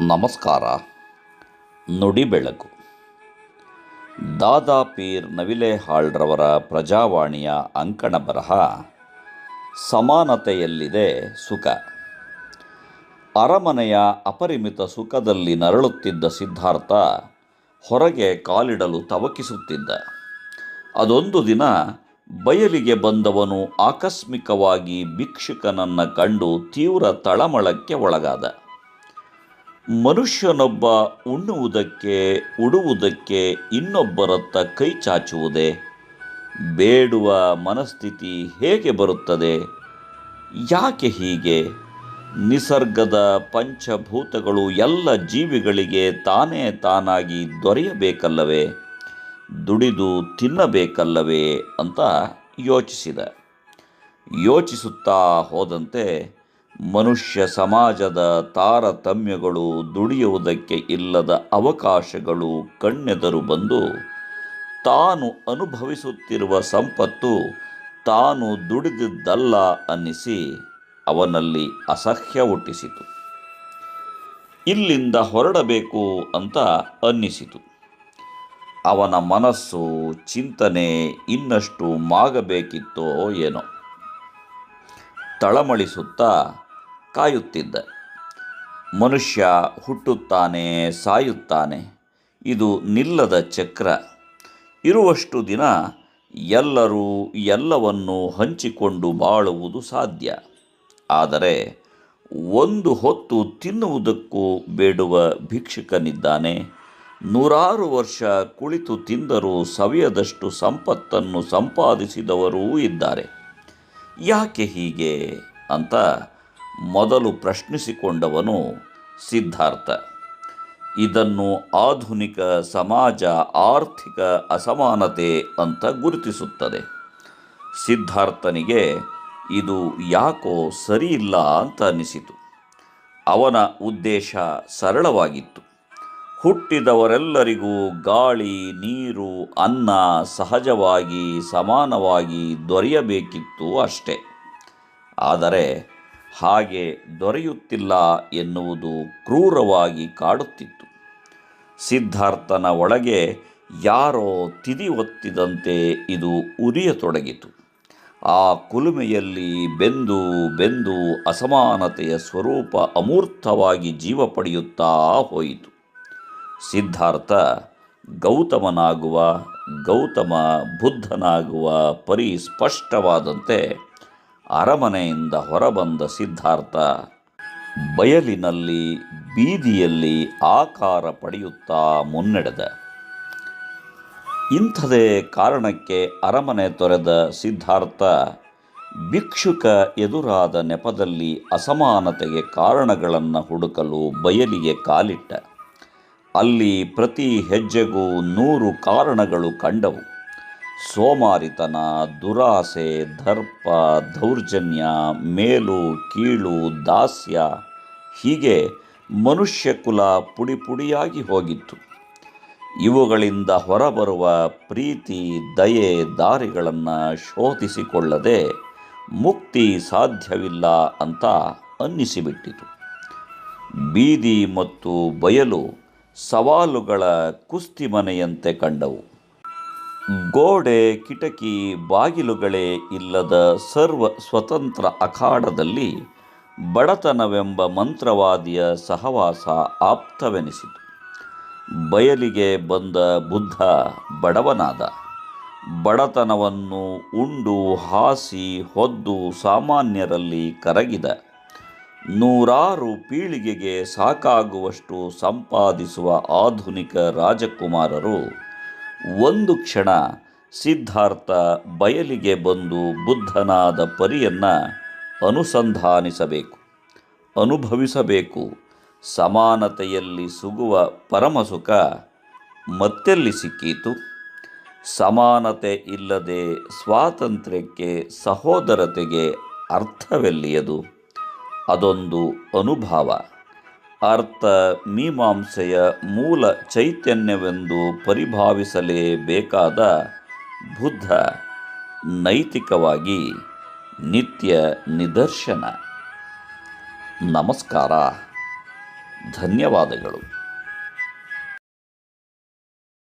ನಮಸ್ಕಾರ. ನುಡಿ ಬೆಳಕು. ದಾದಾ ಪೀರ್ ನವಿಲೇಹಾಳ್ರವರ ಪ್ರಜಾವಾಣಿಯ ಅಂಕಣ ಬರಹ ಸಮಾನತೆಯಲ್ಲಿದೆ ಸುಖ. ಅರಮನೆಯ ಅಪರಿಮಿತ ಸುಖದಲ್ಲಿ ನರಳುತ್ತಿದ್ದ ಸಿದ್ಧಾರ್ಥ ಹೊರಗೆ ಕಾಲಿಡಲು ತವಕಿಸುತ್ತಿದ್ದ. ಅದೊಂದು ದಿನ ಬಯಲಿಗೆ ಬಂದವನು ಆಕಸ್ಮಿಕವಾಗಿ ಭಿಕ್ಷುಕನನ್ನು ಕಂಡು ತೀವ್ರ ತಳಮಳಕ್ಕೆ ಒಳಗಾದ. ಮನುಷ್ಯನೊಬ್ಬ ಉಣ್ಣುವುದಕ್ಕೆ, ಉಡುವುದಕ್ಕೆ ಇನ್ನೊಬ್ಬರತ್ತ ಕೈ ಚಾಚುವುದೇ? ಬೇಡುವ ಮನಸ್ಥಿತಿ ಹೇಗೆ ಬರುತ್ತದೆ? ಯಾಕೆ ಹೀಗೆ? ನಿಸರ್ಗದ ಪಂಚಭೂತಗಳು ಎಲ್ಲ ಜೀವಿಗಳಿಗೆ ತಾನೇ ತಾನಾಗಿ ದೊರೆಯಬೇಕಲ್ಲವೇ? ದುಡಿದು ತಿನ್ನಬೇಕಲ್ಲವೇ ಅಂತ ಯೋಚಿಸಿದ. ಯೋಚಿಸುತ್ತಾ ಹೋದಂತೆ ಮನುಷ್ಯ ಸಮಾಜದ ತಾರತಮ್ಯಗಳು ದುಡಿಯುವುದಕ್ಕೆ ಇಲ್ಲದ ಅವಕಾಶಗಳು ಕಣ್ಣೆದರು ಬಂದು ತಾನು ಅನುಭವಿಸುತ್ತಿರುವ ಸಂಪತ್ತು ತಾನು ದುಡಿದಿದ್ದಲ್ಲ ಅನ್ನಿಸಿ ಅವನಲ್ಲಿ ಅಸಹ್ಯ ಹುಟ್ಟಿಸಿತು. ಇಲ್ಲಿಂದ ಹೊರಡಬೇಕು ಅಂತ ಅನ್ನಿಸಿತು. ಅವನ ಮನಸ್ಸು, ಚಿಂತನೆ ಇನ್ನಷ್ಟು ಮಾಗಬೇಕಿತ್ತೋ ಏನೋ. ತಳಮಳಿಸುತ್ತಾ ಕಾಯುತ್ತಿದ್ದ. ಮನುಷ್ಯ ಹುಟ್ಟುತ್ತಾನೆ, ಸಾಯುತ್ತಾನೆ. ಇದು ನಿಲ್ಲದ ಚಕ್ರ. ಇರುವಷ್ಟು ದಿನ ಎಲ್ಲರೂ ಎಲ್ಲವನ್ನು ಹಂಚಿಕೊಂಡು ಬಾಳುವುದು ಸಾಧ್ಯ. ಆದರೆ ಒಂದು ಹೊತ್ತು ತಿನ್ನುವುದಕ್ಕೂ ಬೇಡುವ ಭಿಕ್ಷುಕನಿದ್ದಾನೆ. ನೂರಾರು ವರ್ಷ ಕುಳಿತು ತಿಂದರೂ ಸವಿಯದಷ್ಟು ಸಂಪತ್ತನ್ನು ಸಂಪಾದಿಸಿದವರೂ ಇದ್ದಾರೆ. ಯಾಕೆ ಹೀಗೆ? ಅಂತ ಮೊದಲು ಪ್ರಶ್ನಿಸಿಕೊಂಡವನು ಸಿದ್ಧಾರ್ಥ. ಇದನ್ನು ಆಧುನಿಕ ಸಮಾಜ ಆರ್ಥಿಕ ಅಸಮಾನತೆ ಅಂತ ಗುರುತಿಸುತ್ತದೆ. ಸಿದ್ಧಾರ್ಥನಿಗೆ ಇದು ಯಾಕೋ ಸರಿಯಿಲ್ಲ ಅಂತ ಅನಿಸಿತು. ಅವನ ಉದ್ದೇಶ ಸರಳವಾಗಿತ್ತು. ಹುಟ್ಟಿದವರೆಲ್ಲರಿಗೂ ಗಾಳಿ, ನೀರು, ಅನ್ನ ಸಹಜವಾಗಿ ಸಮಾನವಾಗಿ ದೊರೆಯಬೇಕಿತ್ತು ಅಷ್ಟೇ. ಆದರೆ ಹಾಗೆ ದೊರೆಯುತ್ತಿಲ್ಲ ಎನ್ನುವುದು ಕ್ರೂರವಾಗಿ ಕಾಡುತ್ತಿತ್ತು. ಸಿದ್ಧಾರ್ಥನ ಒಳಗೆ ಯಾರೋ ತಿದಿ ಒತ್ತಿದಂತೆ ಇದು ಉರಿಯತೊಡಗಿತು. ಆ ಕುಲುಮೆಯಲ್ಲಿ ಬೆಂದು ಬೆಂದು ಅಸಮಾನತೆಯ ಸ್ವರೂಪ ಅಮೂರ್ತವಾಗಿ ಜೀವ ಪಡೆಯುತ್ತಾ ಹೋಯಿತು. ಸಿದ್ಧಾರ್ಥ ಗೌತಮನಾಗುವ ಗೌತಮ ಬುದ್ಧನಾಗುವ ಪರಿ ಸ್ಪಷ್ಟವಾದಂತೆ ಅರಮನೆಯಿಂದ ಹೊರಬಂದ ಸಿದ್ಧಾರ್ಥ, ಬಯಲಿನಲ್ಲಿ ಬೀದಿಯಲ್ಲಿ ಆಕಾರ ಪಡೆಯುತ್ತಾ ಮುನ್ನಡೆದ. ಇಂಥದೇ ಕಾರಣಕ್ಕೆ ಅರಮನೆ ತೊರೆದ ಸಿದ್ಧಾರ್ಥ ಭಿಕ್ಷುಕ ಎದುರಾದ ನೆಪದಲ್ಲಿ ಅಸಮಾನತೆಗೆ ಕಾರಣಗಳನ್ನು ಹುಡುಕಲು ಬಯಲಿಗೆ ಕಾಲಿಟ್ಟ. ಅಲ್ಲಿ ಪ್ರತಿ ಹೆಜ್ಜೆಗೂ ನೂರು ಕಾರಣಗಳು ಕಂಡವು. ಸೋಮಾರಿತನ, ದುರಾಸೆ, ದರ್ಪ, ದೌರ್ಜನ್ಯ, ಮೇಲು, ಕೀಳು, ದಾಸ್ಯ ಹೀಗೆ ಮನುಷ್ಯ ಕುಲ ಪುಡಿ ಪುಡಿಯಾಗಿ ಹೋಗಿತ್ತು. ಇವುಗಳಿಂದ ಹೊರಬರುವ ಪ್ರೀತಿ, ದಯೆ ದಾರಿಗಳನ್ನು ಶೋಧಿಸಿಕೊಳ್ಳದೆ ಮುಕ್ತಿ ಸಾಧ್ಯವಿಲ್ಲ ಅಂತ ಅನ್ನಿಸಿಬಿಟ್ಟಿತು. ಬೀದಿ ಮತ್ತು ಬಯಲು ಸವಾಲುಗಳ ಕುಸ್ತಿ ಮನೆಯಂತೆ ಕಂಡವು. ಗೋಡೆ, ಕಿಟಕಿ, ಬಾಗಿಲುಗಳೇ ಇಲ್ಲದ ಸರ್ವ ಸ್ವತಂತ್ರ ಅಖಾಡದಲ್ಲಿ ಬಡತನವೆಂಬ ಮಂತ್ರವಾದಿಯ ಸಹವಾಸ ಆಪ್ತವೆನಿಸಿತು. ಬಯಲಿಗೆ ಬಂದ ಬುದ್ಧ ಬಡವನಾದ. ಬಡತನವನ್ನು ಉಂಡು, ಹಾಸಿ, ಹೊದ್ದು ಸಾಮಾನ್ಯರಲ್ಲಿ ಕರಗಿದ. ನೂರಾರು ಪೀಳಿಗೆಗೆ ಸಾಕಾಗುವಷ್ಟು ಸಂಪಾದಿಸುವ ಆಧುನಿಕ ರಾಜಕುಮಾರರು ಒಂದು ಕ್ಷಣ ಸಿದ್ಧಾರ್ಥ ಬಯಲಿಗೆ ಬಂದು ಬುದ್ಧನಾದ ಪರಿಯನ್ನು ಅನುಸಂಧಾನಿಸಬೇಕು, ಅನುಭವಿಸಬೇಕು. ಸಮಾನತೆಯಲ್ಲಿ ಸುಗುವ ಪರಮಸುಖ ಮತ್ತೆಲ್ಲಿ ಸಿಕ್ಕೀತು? ಸಮಾನತೆ ಇಲ್ಲದೆ ಸ್ವಾತಂತ್ರ್ಯಕ್ಕೆ ಸಹೋದರತೆಗೆ ಅರ್ಥವೆಲ್ಲಿಯದು? ಅದೊಂದು ಅನುಭವ. ಅರ್ಥ ಮೀಮಾಂಸೆಯ ಮೂಲ ಚೈತನ್ಯವೆಂದು ಪರಿಭಾವಿಸಲೇಬೇಕಾದ ಬುದ್ಧ ನೈತಿಕವಾಗಿ ನಿತ್ಯ ನಿದರ್ಶನ. ನಮಸ್ಕಾರ. ಧನ್ಯವಾದಗಳು.